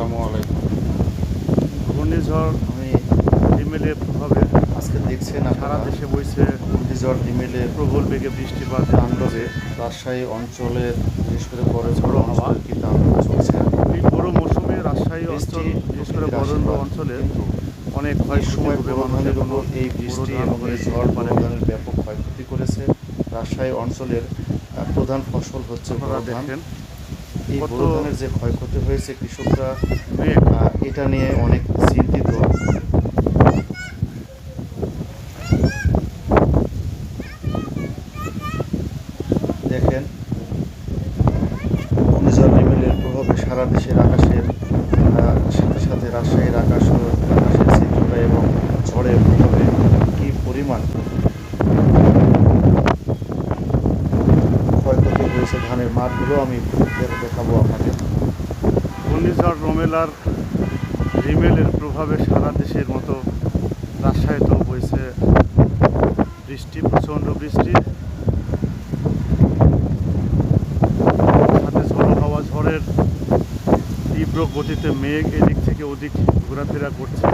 আসসালামু আলাইকুম। ঘূর্ণিঝড় আমি হিমেলের প্রভাবে আজকে দেখছেন সারা দেশে বইছে ঘূর্ণিঝড় হিমেলের প্রবল বেগে বৃষ্টিপাত। তাণ্ডবে রাজশাহী অঞ্চলের বিশেষ করে বড় ঝড় হাওয়া। চলছে। এই বড় মৌসুমে রাজশাহী অঞ্চল বিশেষ করে বরেন্দ্র অঞ্চলে অনেক ক্ষয়ক্ষতি সময় ধরনের কোনো এই বৃষ্টি এবং এই ঝড় যেতে ধরনের ব্যাপক ক্ষয়ক্ষতি করেছে। রাজশাহী অঞ্চলের প্রধান ফসল হচ্ছে দেখেন। এই বড় ধানের যে ক্ষয়ক্ষতি হয়েছে কৃষকরা এটা নিয়ে অনেক চিন্তিত। দেখেন ঘূর্ণিঝড় নিমেলের প্রভাবে সারা দেশের আকাশের সাথে সাথে রাজশাহীর আকাশ ও আকাশের চিত্রটা এবং ঝড়ের প্রভাবে কি পরিমাণ হয়েছে ধানের মাঠগুলো, আমি দেখাবো আপনাদের ঘূর্ণিঝড়, রোমেলার, রিমেলের প্রভাবে সারা দেশের মতো রাজশাহীতেও বইছে বৃষ্টি, প্রচণ্ড বৃষ্টি। সাথে ঝড়ো হাওয়া, ঝড়ের তীব্র গতিতে মেঘ এদিক থেকে ওদিক ঘোরাফেরা করছে।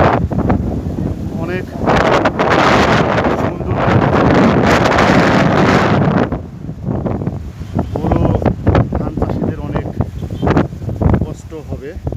অনেক হবে।